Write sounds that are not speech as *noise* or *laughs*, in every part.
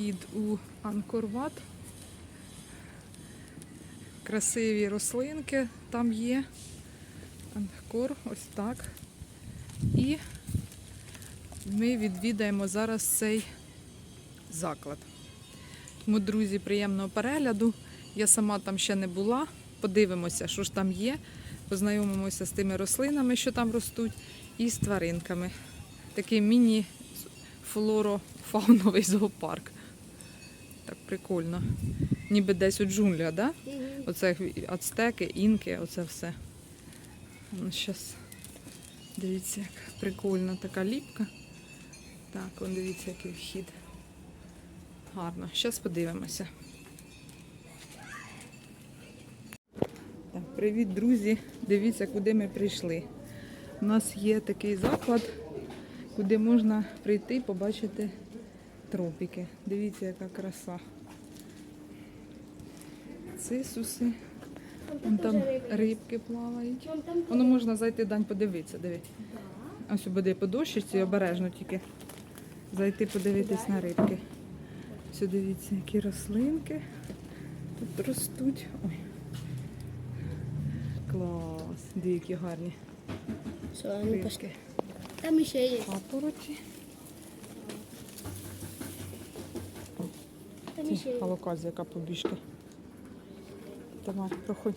вхід у Анкорват. Красиві рослинки там є. Анкор, ось так. І ми відвідаємо зараз цей заклад. Тому, друзі, приємного перегляду. Я сама там ще не була. Подивимося, що ж там є. Познайомимося з тими рослинами, що там ростуть, і з тваринками. Такий міні-флоро-фауновий зоопарк. Так прикольно. Ніби десь у джунглях, да? Оце ацтеки, інки, оце все. Ну, щас. Дивіться, як прикольно така ліпка. Так, он дивіться, який вхід. Гарно. Зараз подивимося. Так, привіт, друзі! Дивіться, куди ми прийшли. У нас є такий заклад, куди можна прийти і побачити тропіки. Дивіться, яка краса. Цисуси. Вон там рибки плавають. Воно можна зайти дань подивитися, диви. Ось буде по дощечці, обережно тільки зайти подивитись на рибки. Все дивіться, які рослинки тут ростуть. Ой. Клас. Дві які гарні Все, ну рибки. Там ще є. Папороті. Ці ще яка побіжки. Давай, проходь.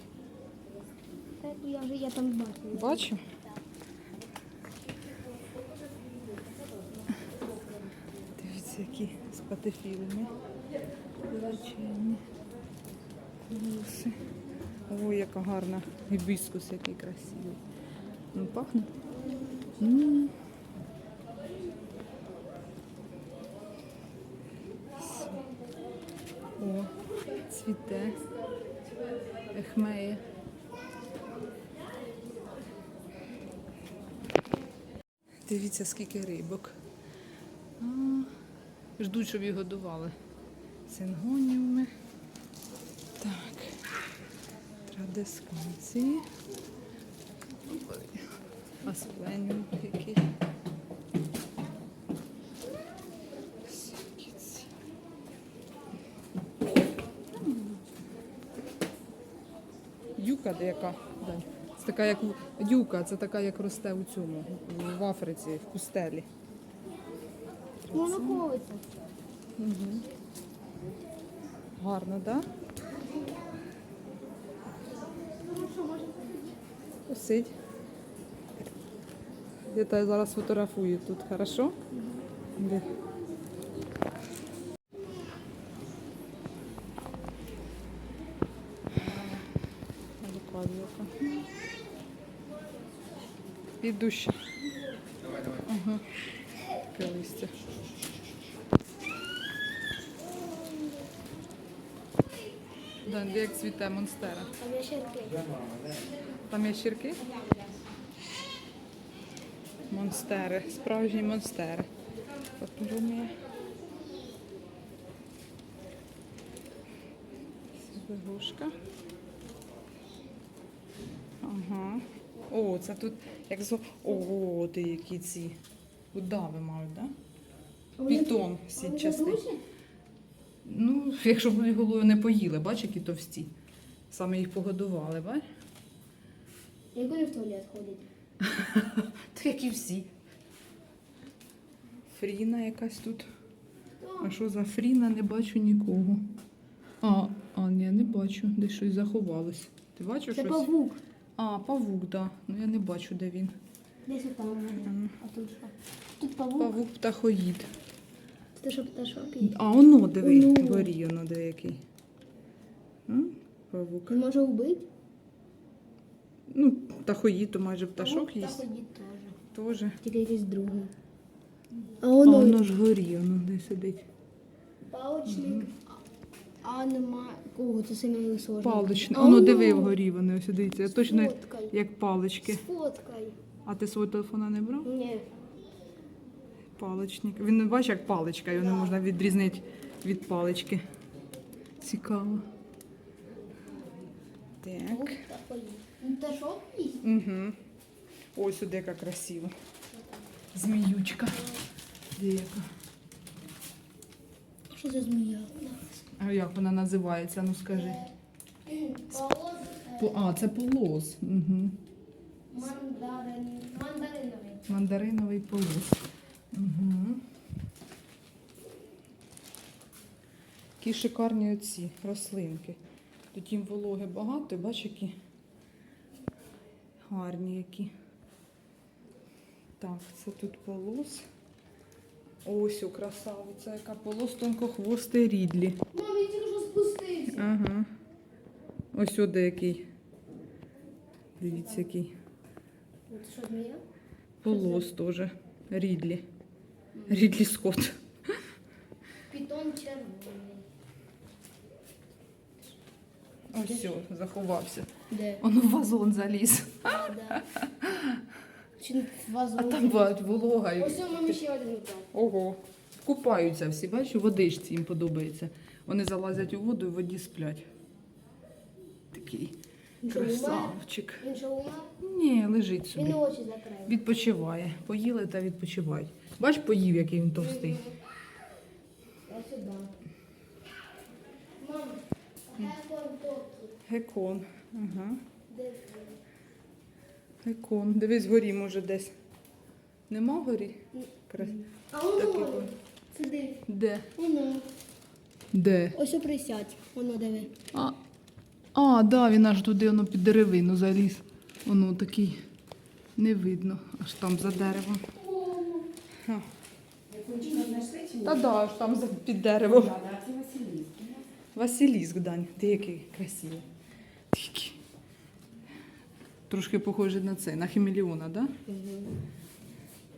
Я вже я там бачу. Бачу. Дивіться, які спатифілми. Величезні. Гуси. Ой, яка гарна. Гібіскус який красивий. Ну, пахне. М. Все. О, цвіте. Ехмеє. Дивіться, скільки рибок. Ждуть, щоб їх годували. Сингоніуми. Так. Традисканції. Ой, Аспленіум який. Всякі ці. М. Де яка? Це така як в- юка, це така, як росте у цьому, в- Африці, в пустелі. Моноховиця. Угу. Гарно, так? Да? Посидь. Я зараз фотографую тут, хорошо? Де? Піду ще. Ага. Таке листя. Да, як цвіте монстера. Там є ширки. Там є щірки? Монстери, справжні монстери. Папорумія. Сибигушка. Ага. О, це тут як зо. О, ти які ці. Удави мають, так? Да? Пітон всі частини. Ну, *laughs* якщо б вони головою не поїли, бач, які товсті. Саме їх погодували, бач? Як вони в туалет ходять? *laughs* Так як і всі. Фріна якась тут. А що за фріна? Не бачу нікого. А, а ні, не бачу. Десь щось заховалось. Ти бачиш Це щось? павук. А, павук, так. Да. Ну я не бачу, де він. Десь отам. вони. М. А тут що? Тут павук. Павук птахоїд. Це що пташок? А воно диви, Ну. вгорі воно диви який. М? Павук. Він може вбити? Ну, птахоїд, то майже пташок їсть. ходить теж. Теж. Тільки якийсь другий. А А воно, воно ж горі, воно де сидить. палочник. А нема кого, це сімейний сложний. Паличне. Воно диви вгорі вони ось дивіться. Точно Сфоткай. як палички. Сфоткай. А ти свого телефона не брав? Ні. Паличник. Він не бачиш, як паличка, його не можна відрізнити від палички. Цікаво. Так. Ну, Пташок їсть? Угу. Ось сюди яка красива. Зміючка. Де яка? Що за змія? А як вона називається? Ну скажи. Полос По- А, це полос. Угу. мандарин, мандариновий. Мандариновий полос. Угу. Які шикарні оці рослинки. Тут їм вологи багато, бач, які гарні які. Так, це тут полос. Ось у красавиця, яка полос тонкохвостий рідлі. Я тільки що спустився. Ага. Ось сюди який. Дивіться, який. От що змія? Полос теж. Рідлі. Рідлі Скотт. Пітон червоний. Ось все, заховався. Де? Он в вазон заліз. А, да. Чи вазон? А там бать, волога. і- Ось у мамі ще один упав. Ого. Купаються всі, бачиш, у водичці їм подобається. Вони залазять у воду і в воді сплять. Такий красавчик. Він що умер? Ні, лежить Він очі закрив. Відпочиває. Поїли та відпочивають. Бач, поїв, який він товстий. Я сюди. Мам, а я. Гекон. Ага. Гекон. Дивись, горі, може, десь. Нема горі? Крас... А Такий воно. вон. Сиди. Де? Воно. Де? Ось присядь. Воно диви. А, а, да, він аж туди воно під деревину заліз. Воно такий не видно, аж там за деревом. Ха. Та да, аж там за- під деревом. Василіск, Дань, ти який красивий. Такий. Трошки похожий на це, на хімелеона, да?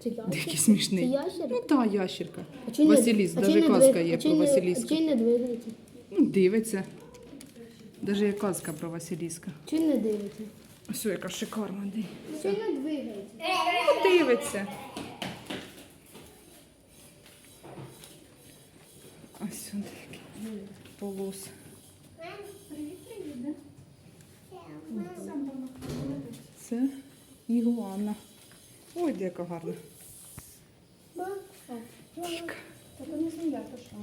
Це ящер? Такий смішний. Це? Ну так, ящерка. А чи не- Василіск, а чи навіть не казка двиг- є а чи про не- Василіска. Чи не двигається? Ну, дивиться. Навіть є казка про Василіска. Чи не дивиться? Ось яка шикарна. дивись. Чи не двигається? Дивиться. Ось сюди який полос. Це ігуана. Ой, де яка гарна. Так не змія пішла.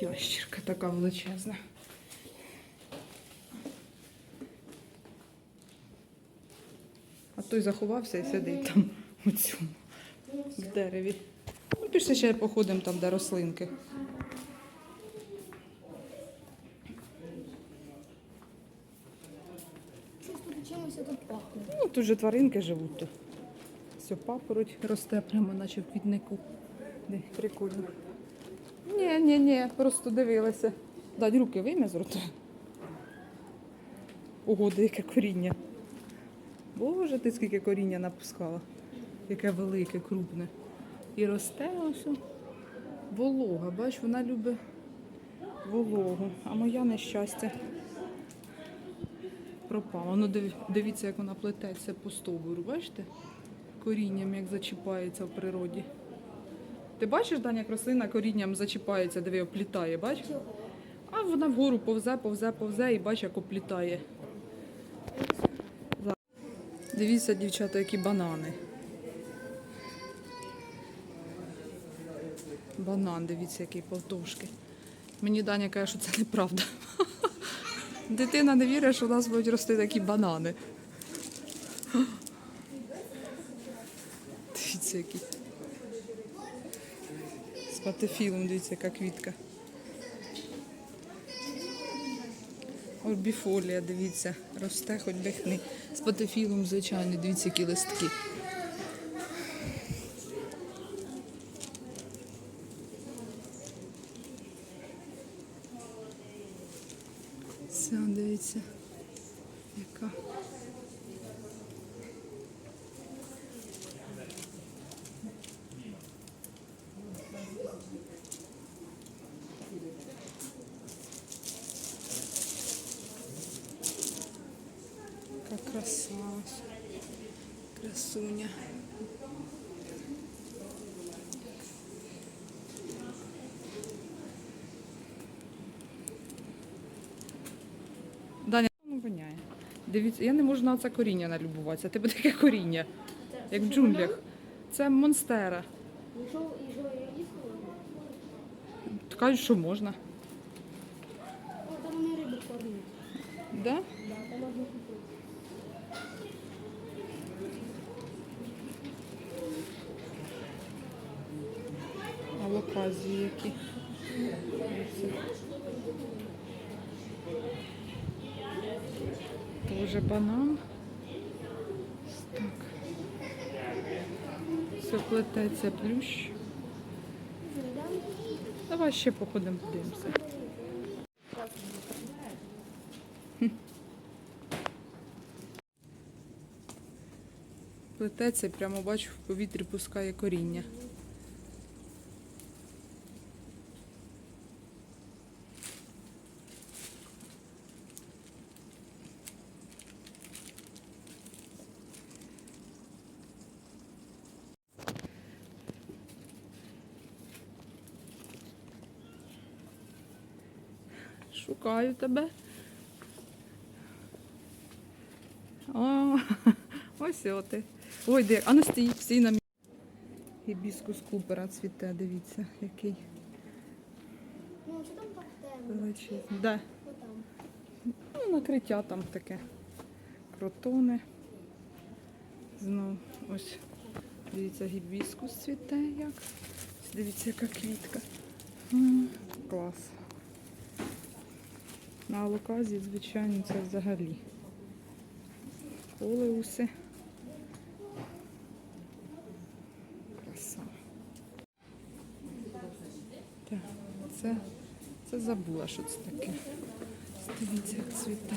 Ящерка така величезна. А той заховався і сидить там у цьому в дереві. Ну, пішли ще походимо там, де рослинки. Щось тут чимось тут пахне. Ну, тут же тваринки живуть. Все, папороть росте прямо наче в квітнику. Прикольно. Ні, ні, ні, просто дивилася. Дать руки вийме з рота. Ого, де яке коріння. Боже, ти скільки коріння напускала. Яке велике, крупне. І росте ось. Волога, бач, вона любить вологу. А моя нещастя пропала. Ну, дивіться, як вона плететься по стовбуру, бачите? Корінням як зачіпається в природі. Ти бачиш, Даня, як рослина корінням зачіпається, диви, оплітає, бачиш? А вона вгору повзе, повзе, повзе і бач, як оплітає. Дивіться, дівчата, які банани. Банан, дивіться, який повтовшки. Мені Даня каже, що це неправда. *laughs* Дитина не вірить, що у нас будуть рости такі банани. Дивіться, які. З патефілом, дивіться, яка квітка. Орбіфолія, дивіться, росте хоч бихни. З патефілом, звичайно, дивіться, які листки. Все, дивіться, яка. Яка краса. Красуня. Даня, ну воняє. Дивіться, я не можу на це коріння налюбуватися. Тебе таке коріння, як в джунглях. Це монстера. Їсти? Кажуть, що можна. О, там вони рибу кормять. Да? Да, там можна купити. Оказії які. Тоже банан. Так. Все плететься плющ. Давай ще походимо подивимося. Плететься прямо бачу в повітрі пускає коріння. Шукаю тебе. О, *laughs* ось ти. Ой, де. А ну стій, стій на місці. Гібіскус купера цвіте, дивіться, який Ну, що там так темно? Де? Ну, накриття там таке. Кротони. Знову ось. Дивіться, гібіскус цвіте як. Дивіться, яка квітка. М, Клас. На алоказі, звичайно, це взагалі. Колеуси. Краса. Так, це, це забула, що це таке. Дивіться, як цвіте.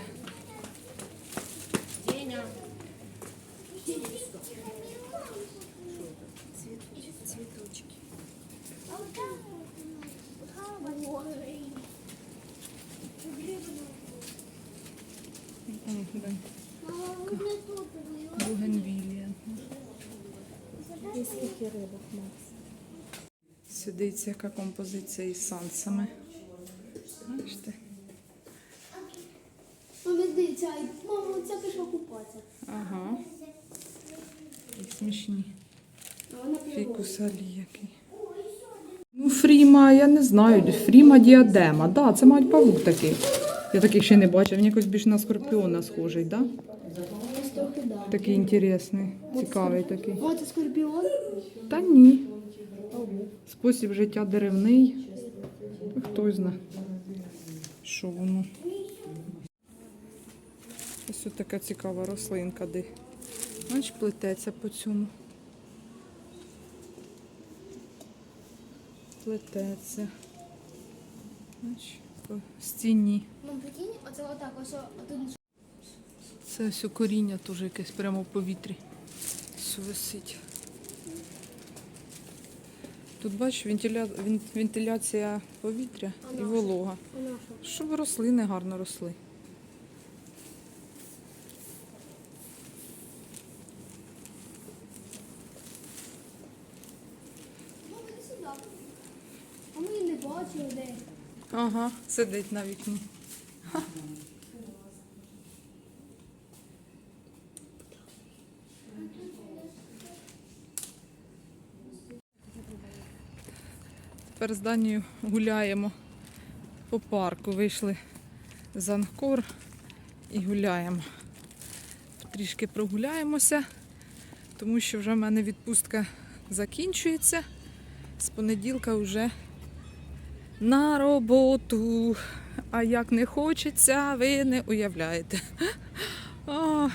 М, де? Бугенвілія. Сюди яка композиція із сансами. Бачите? Мама, дивіться, пішла купатися. Ага. І смішні. Фікусалі який. Ну, Фріма, я не знаю. Фріма діадема. Да, це мають павук такий. Я таких ще не бачив. Він якось більш на скорпіона схожий, трохи да. Такий інтересний, цікавий такий. О, це скорпіон? Та ні. Спосіб життя деревний. Хто знає, що воно. Ось така цікава рослинка, де бач, плететься по цьому. Плететься. Бач, по стіні. Прикинь, оце отак, ось отут. Це все коріння теж якесь прямо в повітрі. Все висить. Тут бачиш вентиля... вен- вентиляція повітря і волога. Щоб рослини гарно росли. Ну, іди сюди. А ми її не бачили де. Ага, сидить на вікні. Тепер з Данією гуляємо по парку. Вийшли з Анкор і гуляємо. Трішки прогуляємося, тому що вже в мене відпустка закінчується. З понеділка вже на роботу. А як не хочеться, ви не уявляєте. *laughs* О,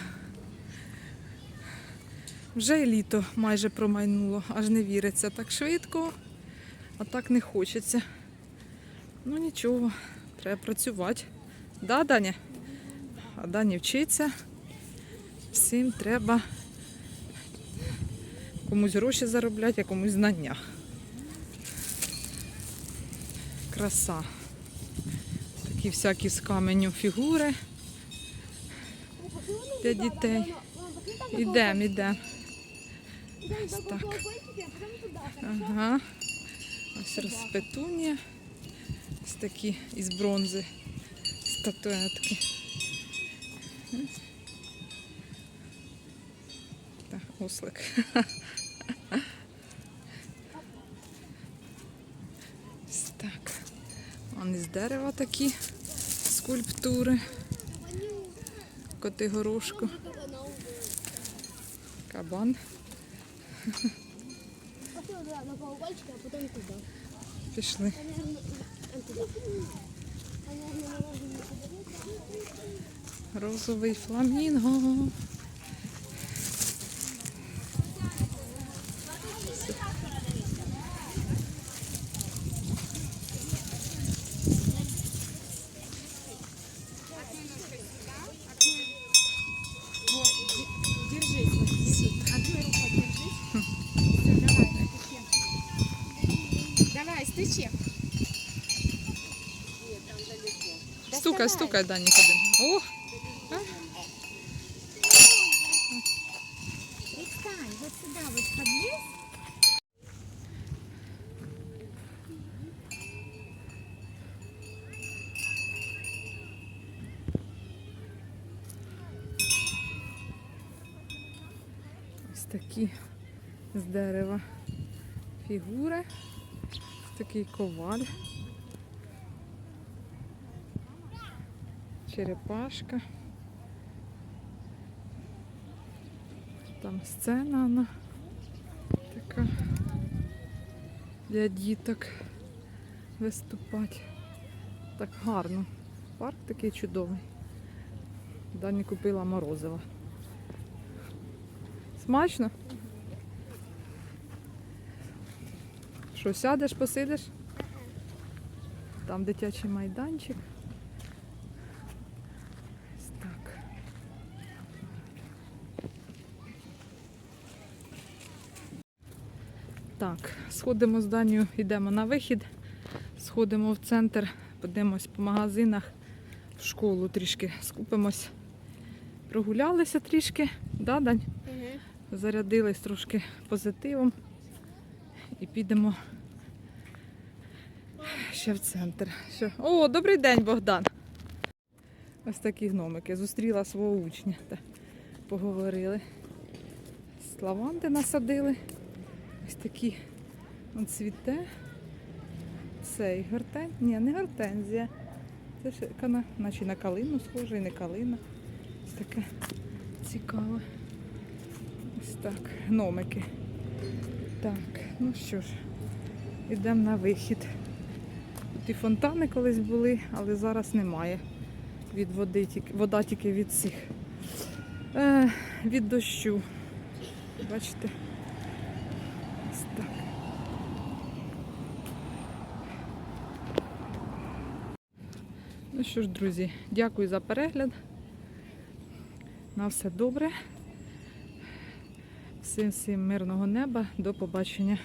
вже і літо майже промайнуло, аж не віриться так швидко, а так не хочеться. Ну нічого, треба працювати. Да, Даня? А Дані вчиться. Всім треба комусь гроші заробляти, а комусь знання. Краса. Такі всякі з каменю фігури для дітей. Ідемо, ідемо. Ага нас розпетуння. Ось такі із бронзи статуетки. Так, ослик. Ось так. Вон із дерева такі скульптури. Коти горошку. Кабан. А потім туда. Пішли. Розовий фламінго. Стукай, стукай, Данік один. О, Встань, вот сюда, вот ось такі з дерева фігури. Такий коваль. Черепашка. Там сцена вона така для діток виступати. Так гарно. Парк такий чудовий. Дані купила морозиво. Смачно? Що, сядеш, посидиш? Там дитячий майданчик. Ось так. Так, сходимо з Данію, йдемо на вихід, сходимо в центр, подивимось по магазинах, в школу трішки скупимось. Прогулялися трішки, да, Дань? Зарядились трошки позитивом і підемо ще в центр. Що? О, добрий день, Богдан! Ось такі гномики. Зустріла свого учня та поговорили. З лаванди насадили. Ось такі он цвіте. Цей гортен. Ні, не гортензія. Це ж кана, наче на калину схоже, і не калина. Ось таке цікаве. Ось так, гномики. Так, ну що ж, йдемо на вихід. Тут і фонтани колись були, але зараз немає. Від води тільки, вода тільки від цих. Е, від дощу. Бачите? Ось так. Ну що ж, друзі, дякую за перегляд. На все добре. Всім всім мирного неба. До побачення.